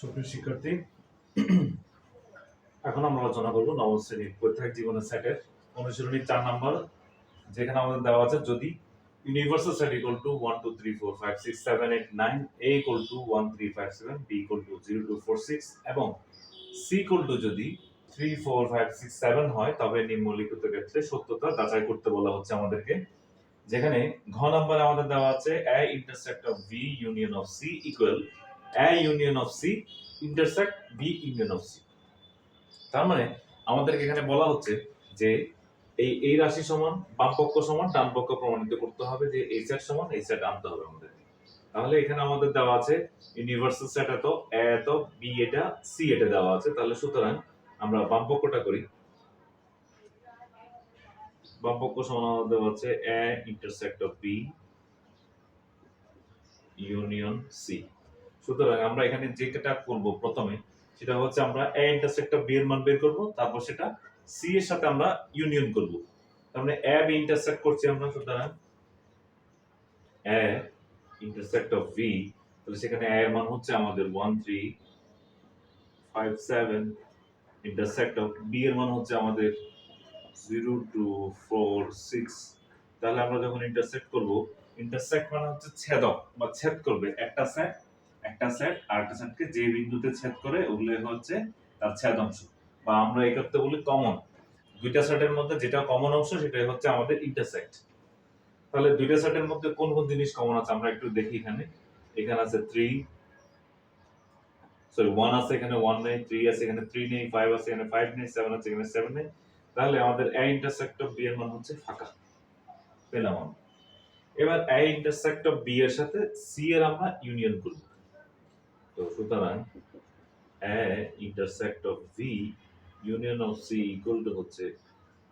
সুপ্রিয় শিক্ষার্থী, এখন আমরা আলোচনা করব নবম শ্রেণির বৈধায়িক জীবনের সেটের অনুশীলনী চার নাম্বার, যেখানে আমাদের দেওয়া আছে যদি universal set equal to one two three four five six seven eight nine A equal to one three five seven B equal to zero two four six এবং সি ইকুয়াল টু যদি three four five six seven হয়, তবে নিম্নলিখিত ক্ষেত্রে সত্যতা যাচাই করতে বলা হচ্ছে আমাদেরকে। যেখানে ঘ নম্বরে আমাদের দেওয়া আছে A intersect of B union of C equal A union of C intersect B union of C তার মানে আমাদেরকে এখানে বলা হচ্ছে যে এই এই রাশি সমান, বাম পক্ষ সমান, ডান পক্ষ প্রমাণিত করতে হবে যে এই সেট সমান এই সেট আনতে হবে আমাদের তাহলে এখানে আমাদের দেওয়া আছে ইউনিভার্সাল সেট এত এ এত বি এটা সি এটা দেওয়া আছে। তাহলে সুতরাং আমরা বাম পক্ষটা করি। বাম পক্ষ সমান আমাদের দেওয়া আছে A intersect of B union C সুতরাং আমরা এখানে যেটা করব প্রথমে, সেটা হচ্ছে আমরা এ ইন্টারসেক্ট অফ বি এর মান বের করব, তারপর সেটা সি এর সাথে আমরা ইউনিয়ন করব। তার মানে এ বি ইন্টারসেক্ট করছি আমরা, সুতরাং এ ইন্টারসেক্ট অফ বি তাহলে সেখানে এ এর মান হচ্ছে আমাদের 1 3 5 7 ইন্টারসেক্ট অফ বি এর মান হচ্ছে আমাদের 0 2 4 6 তাহলে আমরা যখন ইন্টারসেক্ট করব ইন্টারসেক্ট মানে হচ্ছে ছেদক বা ছেদ করবে, একটা সেট একটা সেট আর একটা সেটকে যে বিন্দুতে ছেদ করে ওগুলো হচ্ছে তার ছেদ অংশ। বা আমরা এই করতে বলি কমন দুইটা সেটের মধ্যে যেটা কমন অংশ, সেটাই হচ্ছে আমাদের ইন্টারসেক্ট তাহলে দুইটা সেটের মধ্যে কোন কোন জিনিস কমন আছে আমরা একটু দেখি এখানে। এখানে আছে 3 সরি 1 আছে এখানে 1 নেই 3 আছে এখানে 3 নেই 5 আছে এখানে 5 নেই 7 আছে এখানে 7 নেই। তাহলে আমাদের a ইন্টারসেক্ট অফ b এর মান হচ্ছে ফাঁকা। পেলাম আমরা। এবার a ইন্টারসেক্ট অফ b এর সাথে সি এর আমরা ইউনিয়ন করব তো সুতরাং a intersect of v union of c equal to হচ্ছে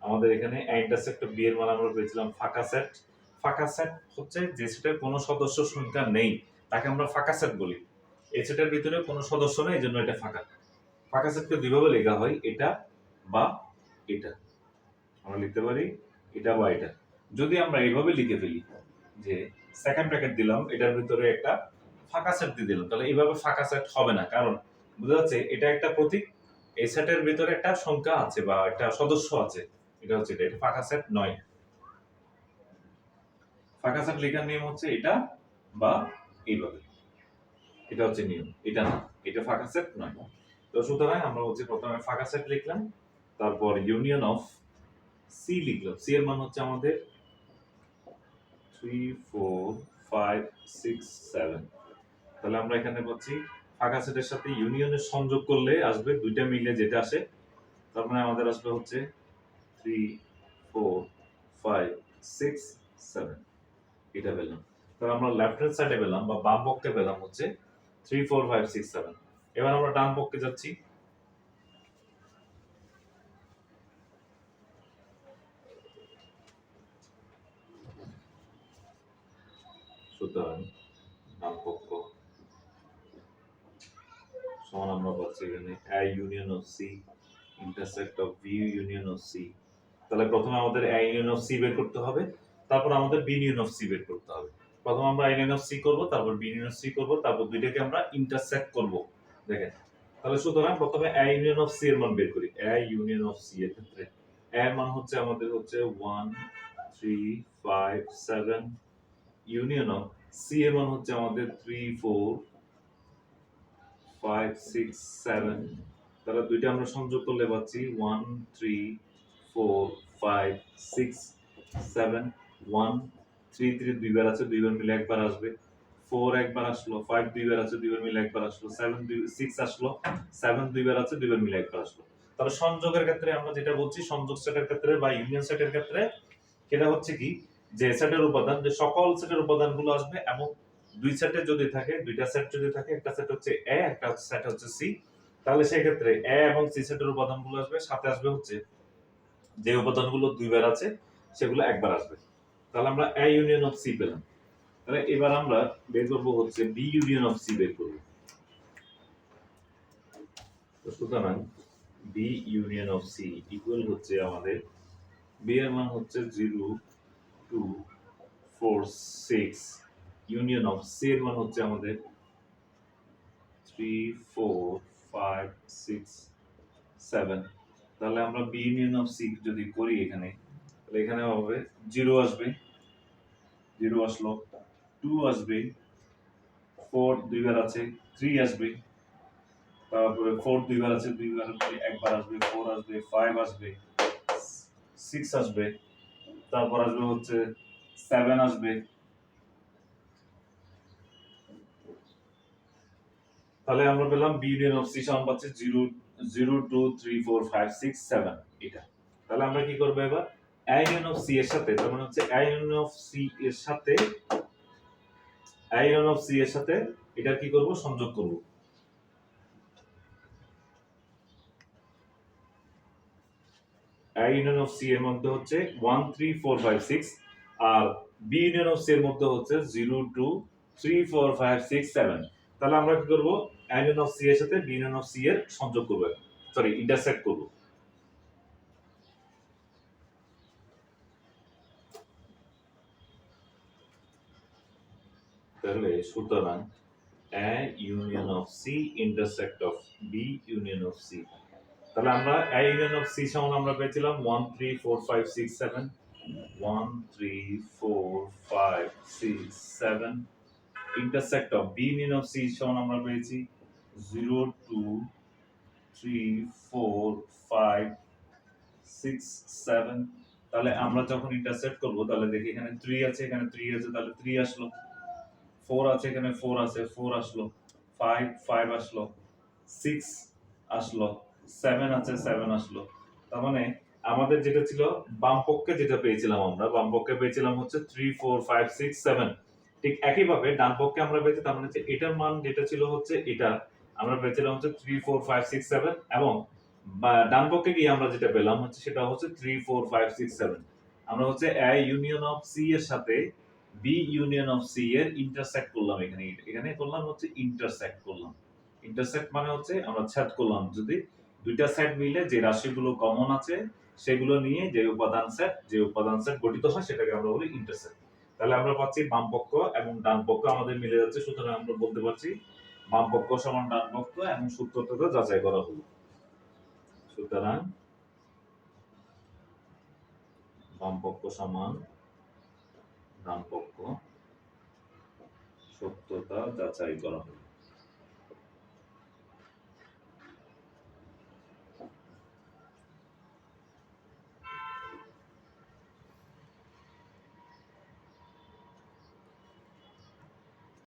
আমাদের এখানে a ইন্টারসেক্ট অফ b এর মান আমরা পেয়েছিলাম ফাঁকা সেট ফাঁকা সেট হচ্ছে যে সেটের কোনো সদস্য সংখ্যা নেই, তাকে আমরা ফাঁকা সেট বলি। এই সেটের ভিতরে কোনো সদস্য নেই, এই জন্য এটা ফাঁকা। ফাঁকা সেটকে দুইভাবে লেখা হয়, এটা বা এটা। আমরা লিখতে পারি এটা বা এটা। যদি আমরা এইভাবে লিখে ফেলি যে সেকেন্ড ব্র্যাকেট দিলাম, এটার ভিতরে একটা ফাঁকা সেট দিয়ে দিলাম। তাহলে এইভাবে ফাঁকা সেট হবে না। কারণ বুঝা যাচ্ছে এটা একটা প্রতীক। এই সেটের ভিতরে একটা সংখ্যা আছে বা একটা সদস্য আছে। এটা হচ্ছে এটা। এটা ফাঁকা সেট নয়। ফাঁকা সেট লেখার নিয়ম হচ্ছে এটা বা এইভাবে। এটা হচ্ছে নিয়ম। এটা না। এটা ফাঁকা সেট নয়। তো সুতরাং আমরা হচ্ছে প্রথমে ফাঁকা সেট লিখলাম। তারপর ইউনিয়ন অফ সি লিখলাম। সি এর মান হচ্ছে আমাদের three four five six seven তাহলে আমরা এখানে পাচ্ছি ফাঁকা সেটের সাথে ইউনিয়নের সংযোগ করলে আসবে, দুইটা মিলে যেটা আসে, তার মানে আমাদের আসবে হচ্ছে three four five six seven এটা পেলাম। তাহলে আমরা লেফট হ্যান্ড সাইডে পেলাম বা বাম পক্ষে পেলাম হচ্ছে three four five six seven এবার আমরা ডান পক্ষে যাচ্ছি। সুতরাং ডান পক্ষ সমান আমরা পাচ্ছি এখানে। A union of C intersect of B union of C তাহলে প্রথমে আমাদের a ইউনিয়ন অফ সি বের করতে হবে, তারপর আমাদের বি ইউনিয়ন অফ সি বের করতে হবে। প্রথমে আমরা a ইউনিয়ন অফ সি করব, তারপর বি ইউনিয়ন অফ সি করব, তারপর দুইটাকে আমরা ইন্টারসেক্ট করব। দেখেন, তাহলে সুতরাং প্রথমে a ইউনিয়ন অফ সি এর মান বের করি। A ইউনিয়ন অফ সি এর ক্ষেত্রে। A এর মান হচ্ছে আমাদের হচ্ছে 1 3 5 7 ইউনিয়ন অফ সি এর মান হচ্ছে আমাদের 3 4 ফাইভ সিক্স সেভেন তাহলে দুইটা আমরা সংযোগ করলে পাচ্ছি one three four five six seven one three three দুইবার আছে, দুইবার মিলে একবার আসবে। ফোর একবার আসলো ফাইভ দুইবার আছে, দুইবার মিলে একবার আসলো। সেভেন দুই সিক্স আসলো সেভেন দুইবার আছে, দুইবার মিলে একবার আসলো। তাহলে সংযোগের ক্ষেত্রে আমরা যেটা বলছি, সংযোগ সেটের ক্ষেত্রে বা ইউনিয়ন সেটের ক্ষেত্রে, সেটা হচ্ছে কি? যে সেটের উপাদান, যে সকল সেটের উপাদানগুলো আসবে এবং দুই সেটে যদি থাকে, দুইটা সেট যদি থাকে, একটা সেট হচ্ছে এ একটা সেট হচ্ছে সি তাহলে সেই ক্ষেত্রে এ এবং সি সেটের উপাদানগুলো আসবে। সাথে আসবে হচ্ছে যে উপাদানগুলো দুইবার আছে, সেগুলো একবার আসবে। তাহলে আমরা এ ইউনিয়ন অফ সি পেলাম। তাহলে এবার আমরা বের করব হচ্ছে বি ইউনিয়ন অফ সি বের করব। সুতরাং B union of C equal হচ্ছে আমাদের বি এর মান হচ্ছে zero two four six union of C এর মান হচ্ছে আমাদের three four five six seven তাহলে আমরা বি ইউনিয়ন অফ সি যদি করি এখানে, তাহলে এখানে হবে জিরো আসবে। জিরো আসলো টু আসবে ফোর দুইবার আছে থ্রি আসবে। তারপরে ফোর দুইবার আছে, দুইবার আসবে একবার আসবে ফোর আসবে ফাইভ আসবে সিক্স আসবে। তারপর আসবে হচ্ছে সেভেন আসবে। তাহলে আমরা পেলাম বি ইউনিয়ন অফ সি সমান পাচ্ছি zero zero two three four five six seven এটা। তাহলে আমরা কি করব এবার? এ ইউনিয়ন অফ সি এর সাথে, তার মানে হচ্ছে এ ইউনিয়ন অফ সি এর সাথে এ ইউনিয়ন অফ সি এর সাথে এটা কি করব? সংযোগ করব। এ ইউনিয়ন অফ সি এর মধ্যে হচ্ছে one three four five six R B union of C এর মধ্যে হচ্ছে zero two three four five six seven তাহলে আমরা কি করব? অফ সি এর সাথে অফ সি এর সংযোগ সরি ইন্টারসেক্ট করব। তাহলে সুতরাং A union of C intersect of B union of C তাহলে আমরা এ ইউনিয়ন অফ সি সমান আমরা পেয়েছিলাম one three four five six seven one three four five six seven intersect of B union of C সমান আমরা পেয়েছি zero two three four five six seven তাহলে আমরা যখন ইন্টারসেক্ট করব, তাহলে দেখি এখানে থ্রি আছে, এখানে থ্রি আছে, তাহলে থ্রি আসলো। ফোর আছে, এখানে ফোর আছে ফোর আসলো। ফাইভ ফাইভ আসলো। সিক্স আসলো। সেভেন আছে সেভেন আসলো। তার মানে আমাদের যেটা ছিল, বাম পক্ষে যেটা পেয়েছিলাম আমরা, বাম পক্ষে পেয়েছিলাম হচ্ছে three four five six seven ঠিক একইভাবে ডান পক্ষে আমরা পেয়েছি, তার মানে এটার মান যেটা ছিল হচ্ছে এটা। আমরা পেয়েছিলাম হচ্ছে three four five six seven এবং ডান পক্ষে গিয়ে আমরা যেটা পেলাম হচ্ছে সেটা হচ্ছে three four five six seven আমরা হচ্ছে এ ইউনিয়ন অফ সি এর সাথে বি ইউনিয়ন অফ সি এর ইন্টারসেক্ট করলাম এখানে। এখানে করলাম হচ্ছে ইন্টারসেক্ট করলাম। ইন্টারসেক্ট মানে হচ্ছে আমরা ছেদ করলাম। যদি দুইটা সেট মিলে যে রাশিগুলো কমন আছে, সেগুলো নিয়ে যে উপাদান সেট যে উপাদান সেট গঠিত হয়, সেটাকে আমরা বলি ইন্টারসেক্ট তাহলে আমরা পাচ্ছি বাম পক্ষ এবং ডান পক্ষ আমাদের মিলে যাচ্ছে, সুতরাং আমরা বলতে পারছি বাম পক্ষ সমান ডান পক্ষ এবং সূত্রটা যাচাই করা হলো। সুতরাং বাম পক্ষ সমান ডান পক্ষ সত্যতা যাচাই করা হলো।